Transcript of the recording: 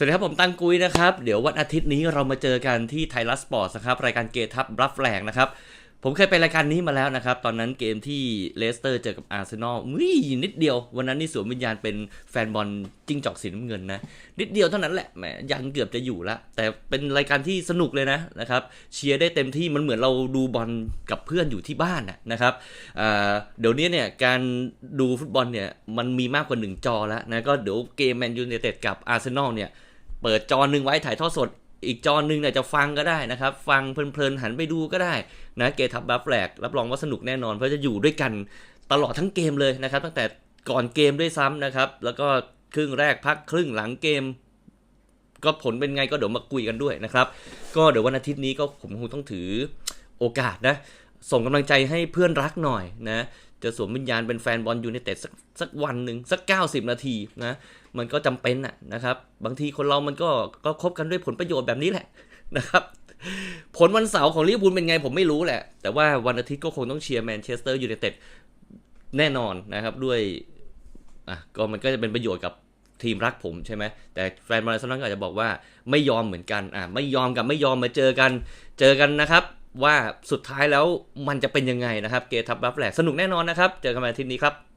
สวัสดีครับ ผมตังกุยนะครับ เดี๋ยววันอาทิตย์นี้เรามาเจอกันที่ไทยรัฐสปอร์ตนะครับ รายการเกทับรับแรงนะครับ ผมเคยไปรายการนี้มาแล้วนะครับ ตอนนั้นเกมที่เลสเตอร์เจอกับอาร์เซนอลวิ่นิดเดียว วันนั้นนี่สวมวิญญาณเป็นแฟนบอลจิ้งจอกสีน้ำเงินนะ นิดเดียวเท่านั้นแหละแหมยังเกือบจะอยู่ละแต่เป็นรายการที่สนุกเลยนะนะครับเชียร์ได้เต็มที่มันเหมือนเราดูบอลกับเพื่อนอยู่ที่บ้านนะครับเดี๋ยวนี้เนี่ยการดูฟุตบอลเนี่ยมันมีมากกว่าหนึ่งจอแล้วนะก็เดี๋ยวเกมแมนยูไนเต็ดกับอาร์เซนอลเนี่ย เปิดจอหนึ่งไว้ถ่ายทอดสด อีกจอหนึ่งเนี่ยจะฟังก็ได้นะครับ ฟังเพลินๆหันไปดูก็ได้นะเกทับบัฟแฟลกรับรองว่าสนุกแน่นอน เพราะจะอยู่ด้วยกันตลอดทั้งเกมเลยนะครับ ตั้งแต่ก่อนเกมด้วยซ้ำนะครับ แล้วก็ครึ่งแรกพักครึ่งหลังเกม ก็ผลเป็นไงก็เดี๋ยวมาคุยกันด้วยนะครับ ก็เดี๋ยววันอาทิตย์นี้ก็ผมคงต้องถือโอกาสนะส่งกำลังใจให้เพื่อนรักหน่อยนะ จะสวมวิญญาณเป็นแฟนบอลยูไนเต็ดสักสักวันหนึ่งสัก 90 นาทีนะมันก็จำเป็นอะนะครับ บางทีคนเรามันก็ก็คบกันด้วยผลประโยชน์แบบนี้แหละนะครับ ผลวันเสาร์ของลิเวอร์พูลเป็นไงผมไม่รู้แหละ แต่ว่าวันอาทิตย์ก็คงต้องเชียร์แมนเชสเตอร์ยูไนเต็ดแน่นอนนะครับด้วยอะก็มันก็จะเป็นประโยชน์กับทีมรักผมใช่ไหมแต่แฟนบอลอาร์เซนอลก็อาจจะบอกว่าไม่ยอมเหมือนกันอะไม่ยอมกับไม่ยอมมาเจอกัน เจอกันนะครับ ว่าสุดท้ายแล้วมันจะเป็นยังไงนะครับเกทับบัฟแหลกสนุกแน่นอนนะครับ เจอกันวันอาทิตย์นี้ครับ